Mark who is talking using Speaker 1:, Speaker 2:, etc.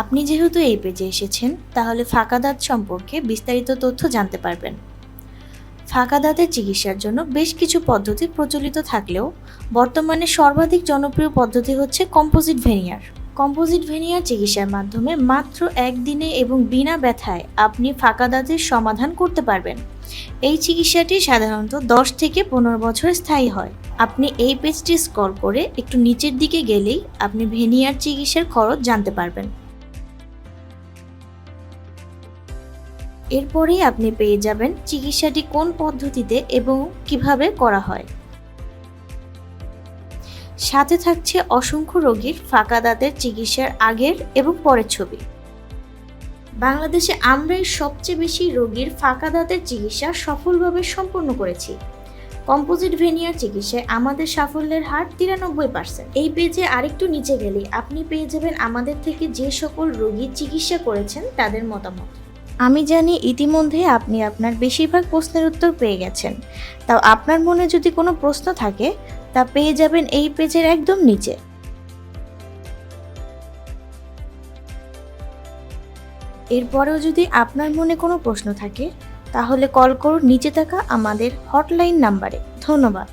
Speaker 1: আপনি যেহেতু এই পেজে এসেছেন, তাহলে ফাঁকা দাঁত সম্পর্কে বিস্তারিত তথ্য জানতে পারবেন। ফাঁকা দাঁতের চিকিৎসার জন্য বেশ কিছু পদ্ধতি প্রচলিত থাকলেও, বর্তমানে সর্বাধিক জনপ্রিয় পদ্ধতি হচ্ছে কম্পোজিট ভেনিয়ার কম্পোজিট ভেনিয়ার চিকিৎসার মাধ্যমে মাত্র একদিনে এবং বিনা ব্যথায় আপনি ফাঁকা দাঁতের সমাধান করতে পারবেন। এই চিকিৎসাটি সাধারণত দশ থেকে পনেরো বছর স্থায়ী হয়। আপনি এই পেজটি স্ক্রল করে একটু নিচের দিকে গেলেই আপনি ভেনিয়ার চিকিৎসার খরচ জানতে পারবেন। এরপরেই আপনি পেয়ে যাবেন চিকিৎসাটি কোন পদ্ধতিতে এবং কীভাবে করা হয়। সাথে থাকছে অসংখ্য রোগীর ফাঁকা দাঁতের চিকিৎসার আগের এবং পরের ছবি। বাংলাদেশে আমরাই সবচেয়ে বেশি রোগীর ফাঁকা দাঁতের চিকিৎসা সফলভাবে সম্পন্ন করেছি। কম্পোজিট ভেনিয়ার চিকিৎসায় আমাদের সাফল্যের হার তিরানব্বই পার্সেন্ট। এই পেজে আরেকটু নিচে গেলে আপনি পেয়ে যাবেন আমাদের থেকে যে সকল রোগী চিকিৎসা করেছেন তাদের মতামত। আমি জানি ইতিমধ্যে আপনি আপনার বেশিরভাগ প্রশ্নের উত্তর পেয়ে গেছেন। তাও আপনার মনে যদি কোনো প্রশ্ন থাকে, তা পেয়ে যাবেন এই পেজের একদম নিচে। এরপরেও যদি আপনার মনে কোনো প্রশ্ন থাকে, তাহলে কল করুন নিচে থাকা আমাদের হটলাইন নাম্বারে। ধন্যবাদ।